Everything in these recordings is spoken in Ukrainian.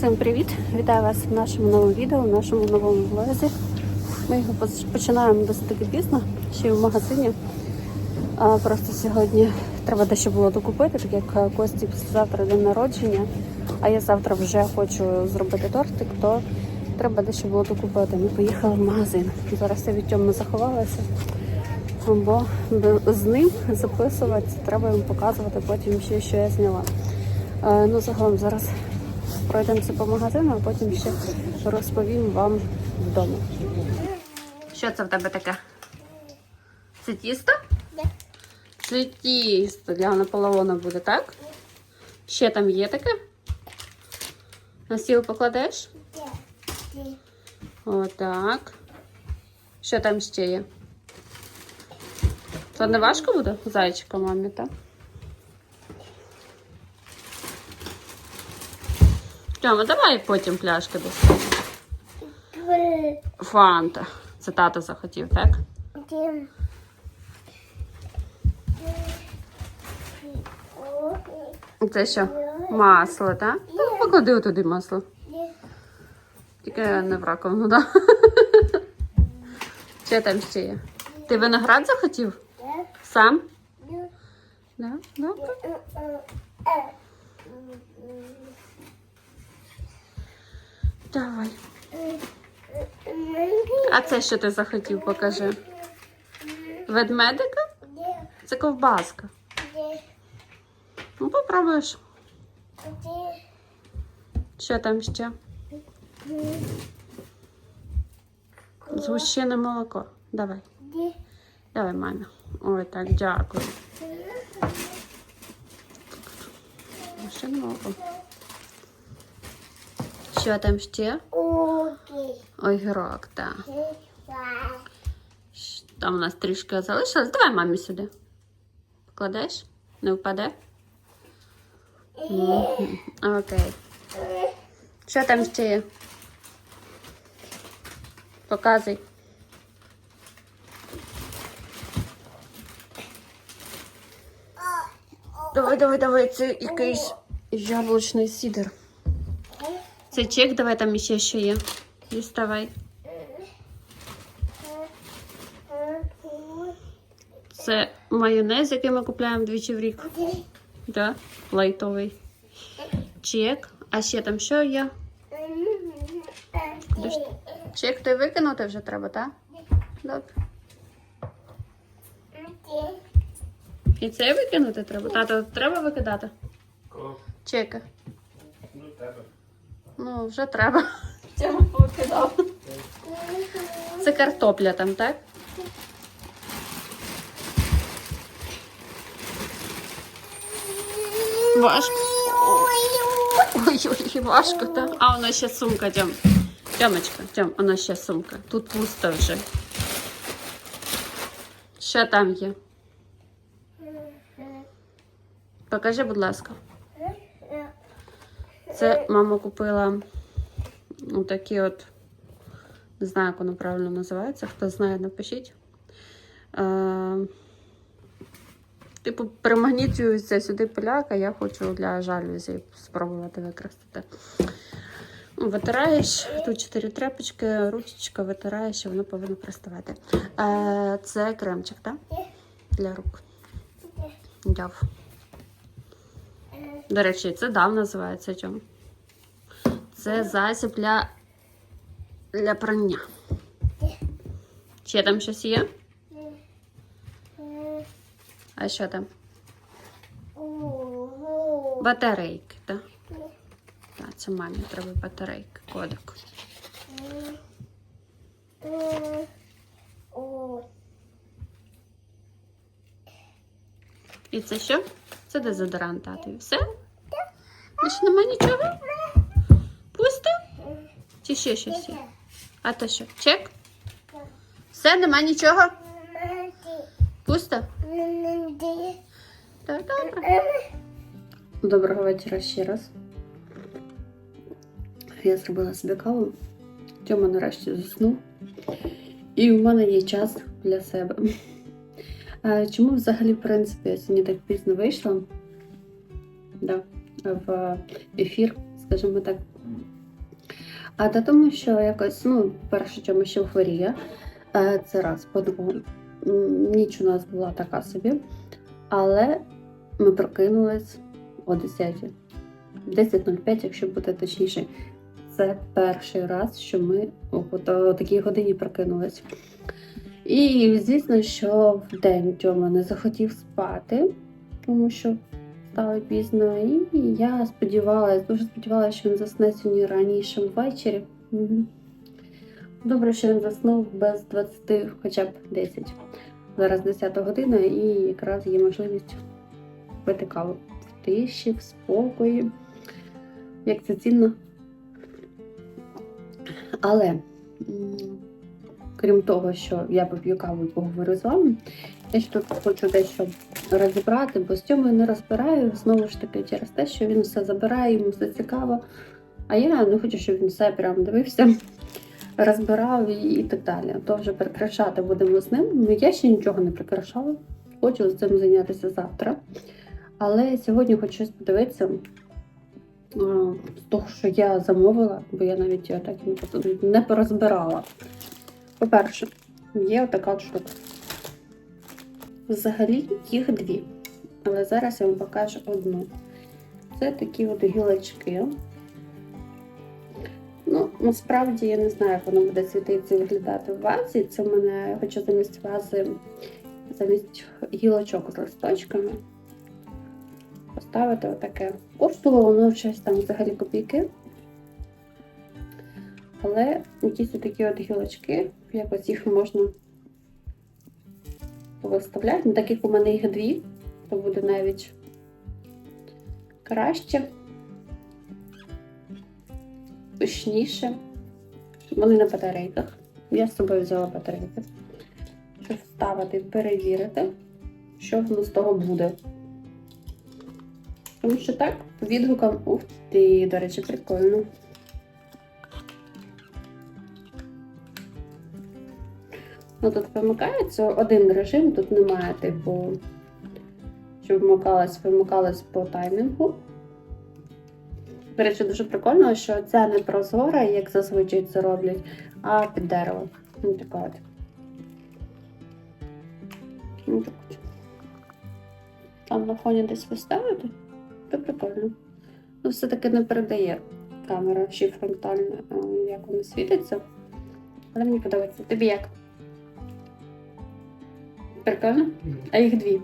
Всім привіт! Вітаю вас в нашому новому відео, в нашому новому влозі. Ми його починаємо досить пізно, ще й в магазині. А, просто сьогодні треба дещо було докупити, так як Кості завтра день народження, а я завтра вже хочу зробити тортик, то треба дещо було докупити. Ми поїхали в магазин. Зараз я від Тьоми заховалася, бо з ним записувати треба їм показувати потім ще, що я зняла. Ну, загалом зараз пройдемося по магазину, а потім ще розповім вам вдома. Що це в тебе таке? Це тісто? Да. Це тісто для Наполеона буде, так? Ще там є таке? На стіл покладеш? Отак. Що там ще є? Це не важко буде зайчика мамі, так? Тьома, давай потім пляшки достанемо. Фанта. Це тато захотів, так? Це що? Масло, так? Ну, поклади туди масло. Тільки не в раковину, так? Що там ще є? Ти виноград захотів? Сам? Да? Добре. Давай. А це що ти захотів, покажи. Ведмедика? Це ковбаска. Ну, попробуєш. Що там ще? Згущене молоко. Давай. Давай, мамі. Ой, так, дякую. Згущене молоко. Що там ще? Огірок, так. Там у нас трішки залишилось. Давай мамі сюди. Покладеш? Не впаде? Окей. Що там ще є? Показуй. Давай, давай, давай, це якийсь яблучний сідер. Це чек, давай там ще що є. Діставай. Це майонез, який ми купуємо двічі в рік. Да? Лайтовий. Чек. А ще там що є? Чек ти викинути вже треба, так? Добре. І це викинути треба. Тато, треба викидати? Чеки. Ну, тебе. Ну, вже треба. Тьома викидав. Це картопля там, так? Важко. Ой-ой, важко, так? А воно ще сумка, Тьом. Тьомочка, Тьом, воно ще сумка. Тут пусто вже. Що там є? Покажи, будь ласка. Це мама купила такі от, не знаю, як воно правильно називається. Хто знає, напишіть. Е, типу, примагнітюється сюди поляка, я хочу для жалюзі спробувати використати. Витираєш, тут чотири тряпочки, ручечка витираєш, і воно повинно приставати. Е, це кремчик, так? Для рук. Дяв. До речі, це дав називається чому. Це засіб для, для прання. Ще там щось є? А що там? Батарейки, так? Так, це мамі треба батарейки, кодек. І це що? Це дезодорант татові. Все? Більше нема нічого? Пусто? Чи ще щось є? А то що? Чек? Все, нема нічого? Пусто? Так, добре. Доброго вечора ще раз. Я зробила собі каву. Тьома нарешті заснув. І у мене є час для себе. Чому взагалі, в принципі, я сьогодні так пізно вийшла? Да, в ефір, скажімо так, А до тому, що якось, ну, перше, чому ще хворіє, е, це раз, по-друге, ніч у нас була така собі, але ми прокинулись о 10. 10.05, якщо бути точніше. Це перший раз, що ми о, о такій годині прокинулись. І звісно, що в день Тьома не захотів спати, тому що стало пізно. І я сподівалася, дуже сподівалася, що він засне сьогодні раніше ввечері. Добре, що він заснув без 20, хоча б 10. Зараз 10 година, і якраз є можливість пити каву в тиші, в спокої. Як це цінно. Але крім того, що я поп'ю каву і поговорю з вами, я ще тут хочу дещо розібрати, бо з цього я не розбираю знову ж таки через те, що він все забирає, йому все цікаво. А я не хочу, щоб він все прям дивився, розбирав і, так далі. То вже прикрашати будемо з ним. Ну, я ще нічого не прикрашала. Хочу з цим зайнятися завтра. Але сьогодні хочу подивитися з того, що я замовила, бо я навіть так не порозбирала. По-перше, є отака от штука. Взагалі їх дві. Але зараз я вам покажу одну. Це такі от гілочки. Ну, насправді я не знаю, як воно буде світитися і виглядати в вазі. Це в мене хочу замість вази, замість гілочок з листочками. Поставити отаке. Коштувало воно щось там взагалі копійки. Але якісь такі от гілочки, якось їх можна виставляти. Ну, так як у мене їх дві, то буде навіть краще, пишніше. Вони на батарейках. Я з собою взяла батарейки, щоб вставити перевірити, що воно з того буде. Тому що так, відгукам, ух ти, до речі, прикольно. Ну, тут вимикається один режим, тут немає, типу, щоб вмикалась, вимикалась по таймінгу. До речі, дуже прикольно, що ця не прозора, як зазвичай це роблять, а під дерево. Ну, така. Ну, от. Там на фоні десь виставити, то прикольно. Ну, все-таки не передає камера ще й фронтальна, а, як воно світиться. Але мені подобається. Тобі як? Прикольно? А їх дві.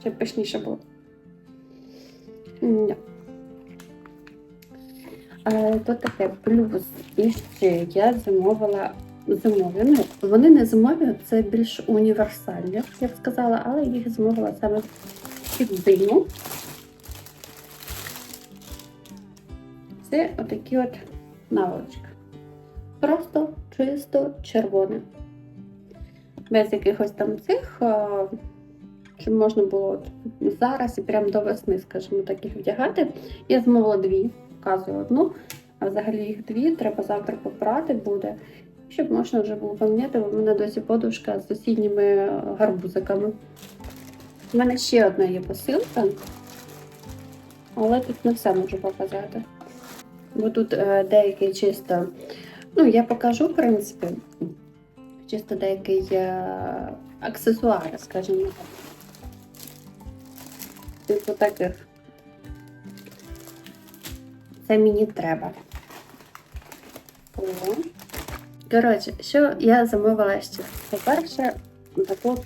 Щоб пишніше було. Да. Е, То таке плюс. І ще я замовила зимові. Ну, вони не зимові, це більш універсальні, я б сказала, але їх замовила саме під зиму. Це отакі от наволочки. Просто чисто червоне без якихось там цих, щоб можна було зараз і прямо до весни, скажімо так, їх вдягати. Я замовила дві, показую одну, а взагалі їх дві, треба завтра попрати буде, щоб можна вже було поміняти, бо в мене досі подушка з сусідніми гарбузиками. У мене ще одна є посилка, але тут не все можу показати. Бо тут е, деякі чисто, ну я покажу, в принципі, чисто деякий е, аксесуар, скажімо так. Типу таких. Це мені треба. Коротше, що я замовила ще? По-перше, таку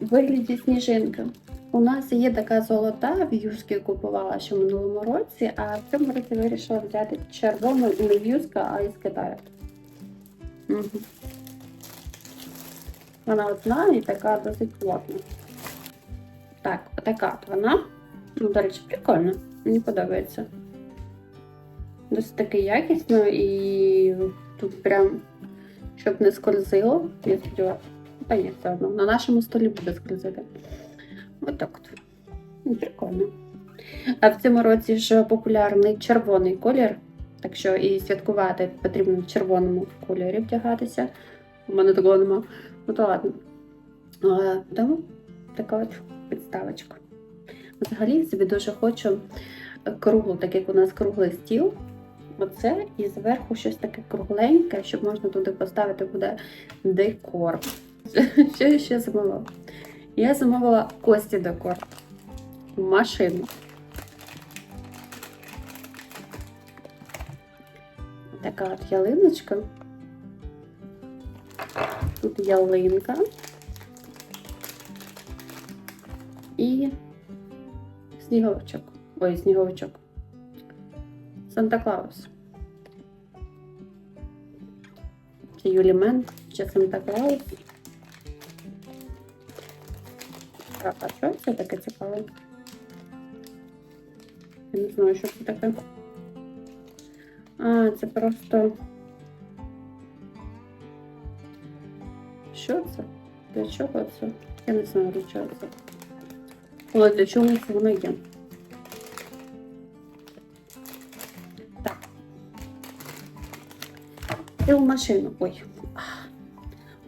вигляді сніжинки. У нас є така золота, в Юшки купувала ще в минулому році, а в цьому році вирішила взяти червону не Юшка, а із Китаю. Мгм. Вона одна і така досить плотна. Так, отака от вона. Ну, до речі, прикольно. Мені подобається. Досить таки якісно і тут прям, щоб не скользило, я сподіваюся. Та ні, все одно. На нашому столі буде скользити. Отак от. Ну, Прикольно. А в цьому році ж популярний червоний колір. Так що і святкувати потрібно в червоному кольорі вдягатися. У мене такого нема. Ну то ладно. Тому така от підставочка. Взагалі собі дуже хочу круглу, так як у нас круглий стіл. оце і зверху щось таке кругленьке, щоб можна туди поставити буде декор. Що я ще замовила? Я замовила Кості декор. Машину. Така от ялиночка. Тут ялинка. І сніговичок. Ой, сніговичок. Санта-Клаус. Чи Юлімен, чи Санта-Клаус. Так, а що це таке цікаве? Я не знаю, що це таке. А, це просто. Що це? Для чого це? Я не знаю, для чого це. Але для чого це воно є? Так. І в машину. Ой.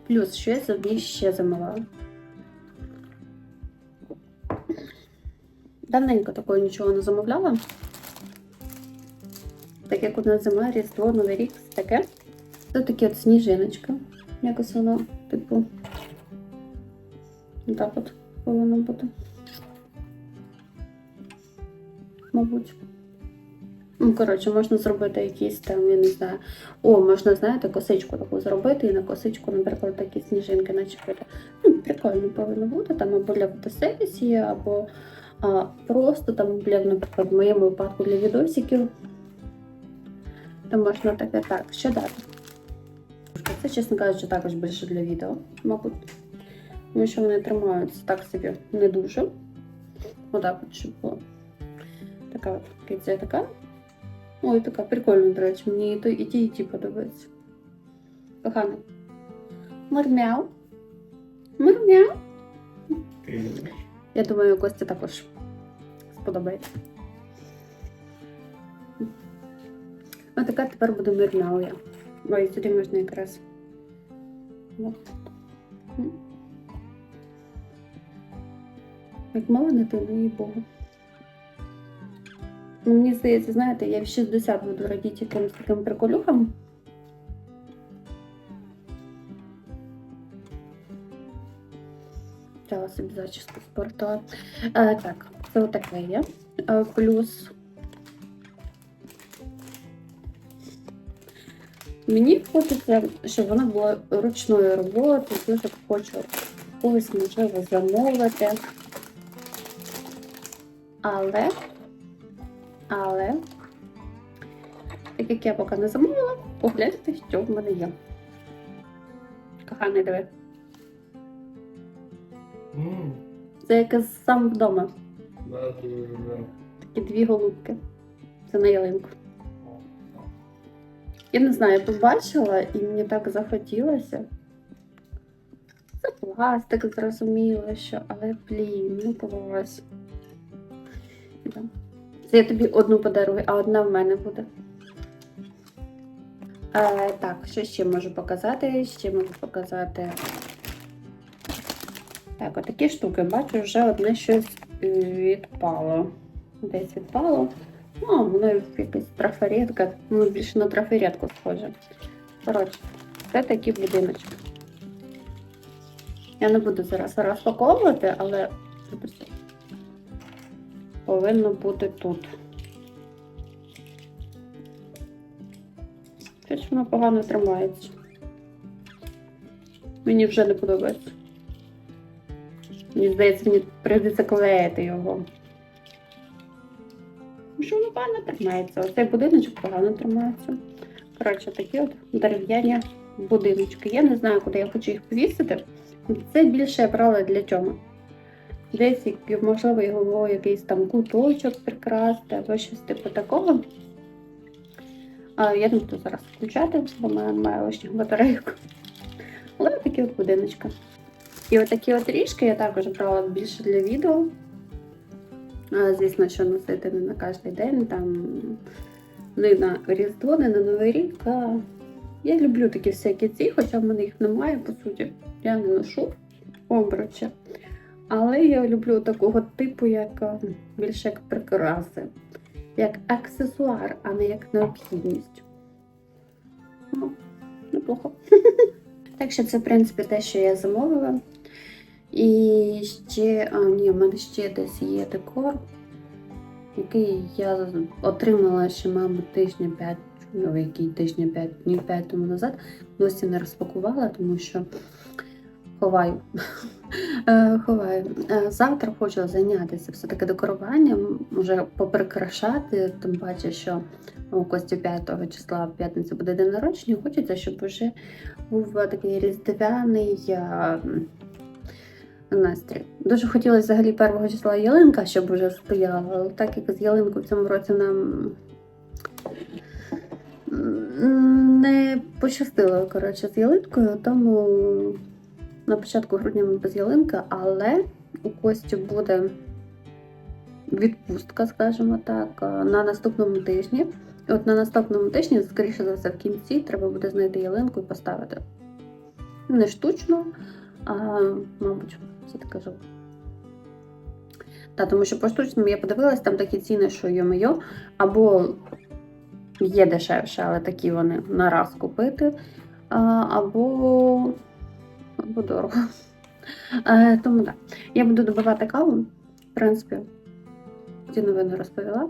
Плюс, що я собі ще замовила. Давненько такого нічого не замовляла. Як у нас зима, Різдво, Новий рік, це таке. Це такі от сніжиночка. Якось воно, типу, так от повинно бути. Мабуть. Ну, коротше, можна зробити якісь там, я не знаю. О, можна, знаєте, косичку таку зробити і на косичку, наприклад, такі сніжинки начепити. Ну, прикольно повинно бути, там або для фотосесії, або а, просто там для, наприклад, в моєму випадку для відосиків. Там можна таке так. Що дати? Це, чесно кажучи, також більше для відео, мабуть. Тому що вони тримаються так собі не дуже. Отак от, щоб було. Така от киця така. Ой, така прикольна, до речі, мені і ті, і ті, і ті подобаються. Коханий. Мурмяу. Мурмяу. Я думаю, Костя також сподобається. Ось така тепер буде мирна я. Ой, сюди можна якраз. От. Як мала дитина, їй Богу. Ну, Мені здається, знаєте, я в 60 буду радіти якимось таким приколюхам. Взяла собі зачіску спортила. Е, так, це отаке є. Плюс. Мені хочеться, щоб воно було ручної роботи, дуже хочу когось можливо замовити. Але, але, так як я поки не замовила, погляньте, що в мене є. Коханий, диви. М, Це як сам вдома. Такі дві голубки. Це на ялинку. Я не знаю, я побачила і мені так захотілося. Це пластик, зрозуміло, що, але блін, ну. Да. Це я тобі одну подарую, а одна в мене буде. Е, так, що ще можу показати? Ще можу показати. Так, отакі штуки. Бачу, вже одне щось е, відпало. Десь відпало. Ну, воно якась трафаретка, ну більше на трафаретку схоже. Коротше, це такі будиночки. Я не буду зараз розпаковувати, але повинно бути тут. Щось воно погано тримається. Мені вже не подобається. Мені здається, мені прийдеться клеїти його. Погано тримається. Оцей будиночок погано тримається. Коротше, такі от дерев'яні будиночки. Я не знаю, куди я хочу їх повісити. Це більше я брала для чого. Десь, можливо, його якийсь там куточок прикрасти або щось типу такого. А, я не буду зараз включати, бо в мене немає лишніх батарейок. Але такі от будиночки. І отакі от ріжки я також брала більше для відео. А, Звісно, що носити не на кожен день, там не на Різдво, не на Новий рік. А я люблю такі всякі ці, хоча в мене їх немає, по суті. Я не ношу обруча. Але я люблю такого типу, як більше як прикраси. як аксесуар, а не як необхідність. Ну, неплохо. Так що це, в принципі, те, що я замовила. І ще, а, ні, в мене ще десь є декор, який я отримала ще, мабуть, тижня 5, ну, який тижня 5, днів 5 тому назад. Досі не розпакувала, тому що ховаю. Е, Ховаю. Е, Завтра хочу зайнятися все-таки декоруванням, вже поприкрашати, тим паче, що у Кості 5 числа в п'ятницю буде день народження. Хочеться, щоб вже був такий різдвяний е, настрій. Дуже хотілося взагалі 1 числа ялинка, щоб вже стояла, але так як з ялинкою в цьому році нам не пощастило коротше, з ялинкою, тому на початку грудня ми без ялинки, але у Кості буде відпустка, скажімо так, на наступному тижні. От на наступному тижні, скоріше за все, в кінці треба буде знайти ялинку і поставити. Не штучно, мабуть, все таке кажу. Та, тому що по штучному я подивилась, там такі ціни, що йо-моє, або є дешевше, але такі вони на раз купити, або, або дорого. Е, тому так. Я буду добивати каву. В принципі, ці новини розповіла.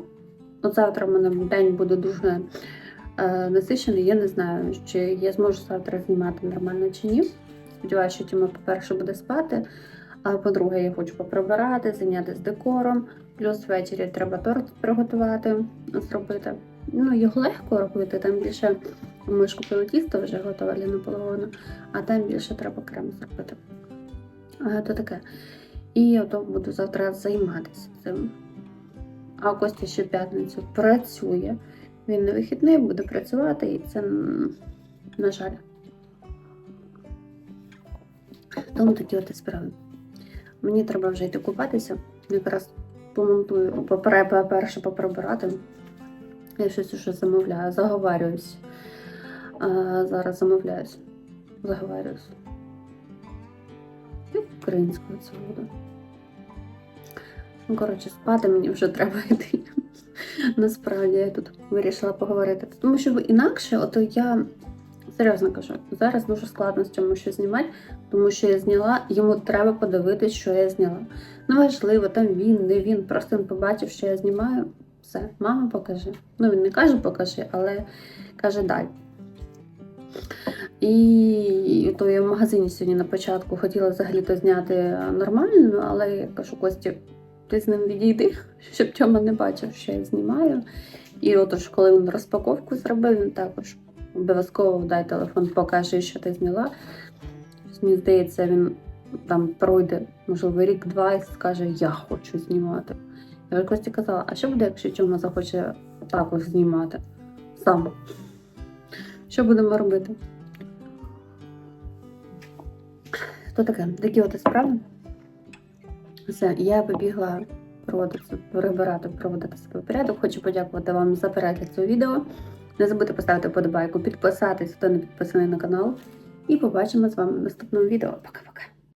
От завтра в мене день буде дуже е, насичений. Я не знаю, чи я зможу завтра знімати нормально чи ні. Сподіваюся, що Тіма, по-перше, буде спати. А по-друге, я хочу поприбирати, зайнятися декором. Плюс ввечері треба торт приготувати, зробити. Ну, його легко робити, там більше ми ж купили тісто вже готове для наполеону, а там більше треба крем зробити. А, то таке. І ото буду завтра займатися цим. А Костя ще п'ятницю працює. Він на вихідний буде працювати, і це, на жаль. Тому такі от справи. Мені треба вже йти купатися. Якраз помонтую, перше поприбирати. Я щось уже замовляю, заговарююсь. А, зараз замовляюсь. Заговарююсь. І українською це буде. Ну, коротше, спати мені вже треба йти. Насправді я тут вирішила поговорити. Тому що інакше, ото я серйозно кажу, зараз дуже складно з цьому що знімати, тому що я зняла, йому треба подивитись, що я зняла. Ну, важливо, там він, не він. Просто він побачив, що я знімаю. Все, мама покажи. Ну, він не каже покажи, але каже дай. І то я в магазині сьогодні на початку хотіла взагалі-то зняти нормально, але я кажу, Кості, ти з ним відійди, щоб Тьома не бачив, що я знімаю. І отож, коли він розпаковку зробив, він також обов'язково дай телефон, покажи, що ти зняла. Мені здається, він там пройде, можливо, рік-два і скаже, я хочу знімати. Я вже Кості казала, а що буде, якщо Тьома захоче також знімати сам? Що будемо робити? То таке, такі от справи. Все, я побігла проводити, прибирати, проводити себе порядок. Хочу подякувати вам за перегляд цього відео. Не забудьте поставити вподобайку, підписатись, хто не підписаний на канал. І побачимо з вами в наступному відео. Пока-пока.